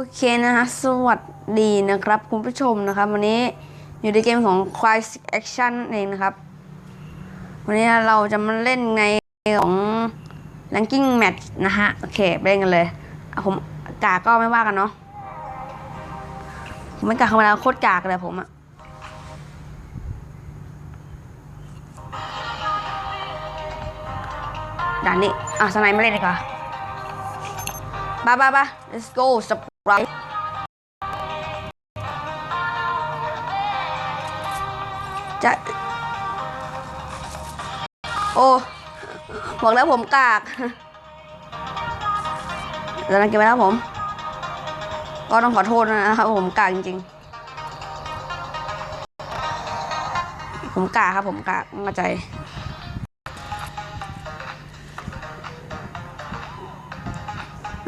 โอเคนะฮะ สวัสดีนะครับคุณผู้ชมนะครับ วันนี้อยู่ในเกมของ Crisis Action เองนะครับ วันนี้เราจะมาเล่นในของ Ranking Match นะฮะ โอเคไปเล่นกันเลยอะผมกากก็ไม่ว่ากันเนาะผมไม่กากธรรมดาโคตรกากเลยผมอะด่านนี้ อะสไนไม่เล่นดีกว่าบ้าบ้าบ้า let's go surprise จะโอ้บอกแล้วผมกากแล้วนั่นเก็บไปแล้วผม ก็ต้องขอโทษนะครับผมกากจริงๆ ผมกากครับ ผมกากไม่เข้าใจ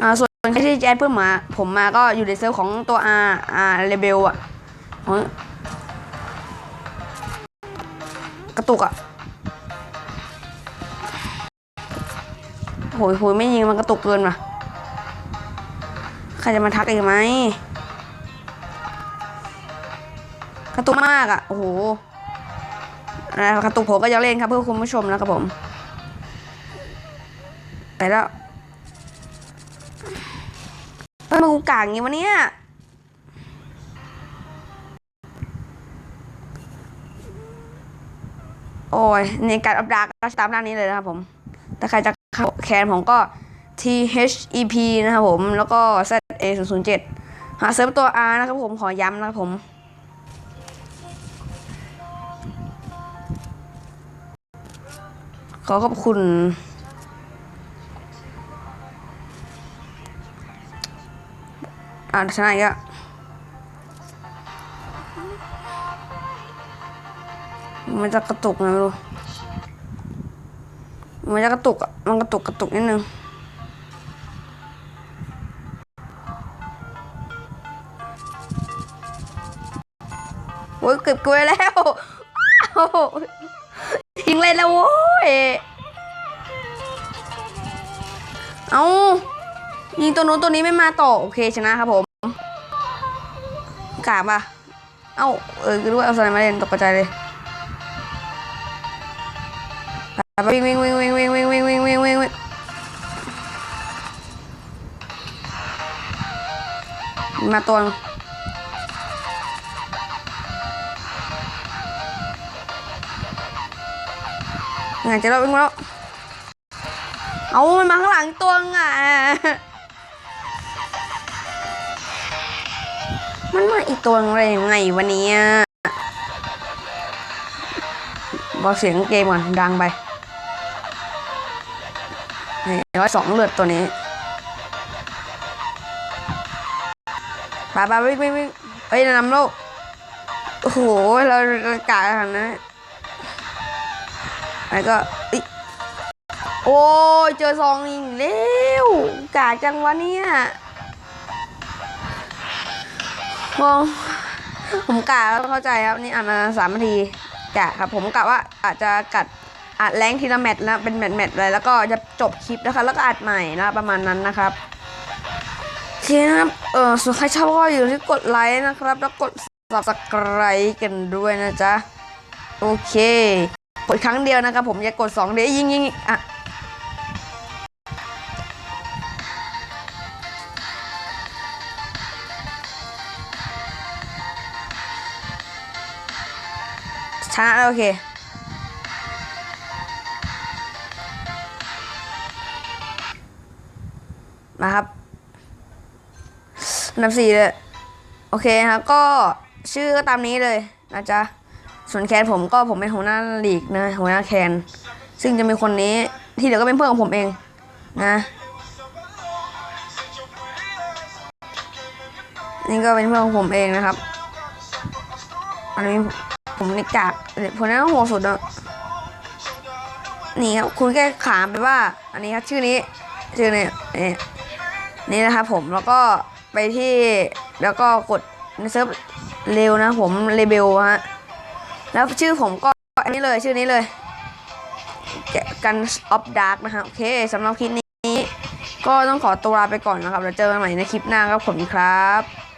อ่าส่วน ใครที่แอดเพิ่มมา ผมมาก็อยู่ในเซิร์ฟของตัว R R Rebel อะของกระตุกอะโหยโหยไม่ยิงมันกระตุกเกินว่ะใครจะมาทักอีกไหมกระตุกมากอะ โอ้โหกระตุกผมก็จะเล่นครับเพื่อคุณผู้ชมนะครับผม ไปแล้ว มึงกูกากอย่างงี้วะเนี่ยโอ้ยในการอัปดาก็ตามหน้านี้เลยนะครับผม ถ้าใครจะเข้าแคนผมก็ T H E P นะครับผม แล้วก็ Z A 0 0 7 หาเซิร์ฟตัว R นะครับผม ขอย้ำนะครับผม ขอขอบคุณ อ่าชนะอีกอะมันจะกระตุกนะไม่รู้มันจะกระตุกอะมันกระตุกกระตุกนิดนึงโอ้ยเก็บกล้วยแล้วทิ้งเลยแล้วโว้ย เอา ยิงตัวนู้นตัวนี้ไม่มาต่อ โอเคชนะครับผมกาบอะ เอ้า เออคือด้วยเอาสไลด์มาเล่นตกใจเลยวิ่งวิ่งวิ่งวิ่งวิ่งวิ่งวิ่งวิ่งวิ่งวิ่งวิ่งมาตัวงไงจะเราวิ่งมาแล้วเอามันมาข้างหลังตัวนึงอะ มันมาอีกตัวอะไรยังไงวันนี้บอกเสียงเกมก่อนดังไปร้อยสองเลือดตัวนี้ปไปวิ่งวิ่งวิ่งเอ้ยนำโลก โอ้โห เราเรากะขนาดนั้นแล้วก็อิโอ้ยเจอซองอีกแล้วกะจังวะเนี่ย มองผมกะเข้าใจครับนี่อ่านมาสามนาทีกะครับ ผมกะว่าอาจจะกัดอัดแรงทีละแมตช์นะเป็นแมตช์แมตช์อะไรแล้วก็จะจบคลิปนะคะ แล้วก็อัดใหม่นะประมาณนั้นนะครับโอเคนะครับเออส่วนใครชอบก็อยู่ที่กดไลค์นะครับ แล้วกด subscribe กันด้วยนะจ๊ะโอเคกดครั้งเดียวนะครับผมอย่ากดสองเดี๋ยวยิงยิงยิงอะ ชนะโอเคมาครับนับสี่เลยโอเคครับก็ชื่อก็ตามนี้เลยนะจ๊ะส่วนแคนผมก็ผมเป็นหัวหน้าลีกนะหัวหน้าแคนซึ่งจะมีคนนี้ที่เหลือก็เป็นเพื่อนของผมเองนะนี่ก็เป็นเพื่อนของผมเองนะครับ อันนี้ ผมนี่กากผมนี่ต้องโหดสุดอะนี่ครับคุณแค่ขามไปว่า อันนี้ครับชื่อนี้ชื่อนี้นี่นี่นะครับผมแล้วก็ไปที่แล้วก็กดในเซิร์ฟเร็วนะผมเรเบลฮะแล้วชื่อผมก็อันนี้เลยชื่อนี้เลยแกกันออฟดาร์กนะฮะโอเคสำหรับคลิปนี้ ก็ต้องขอตัวลาไปก่อนนะครับแล้วเจอกันใหม่ในคลิปหน้าครับผมครับ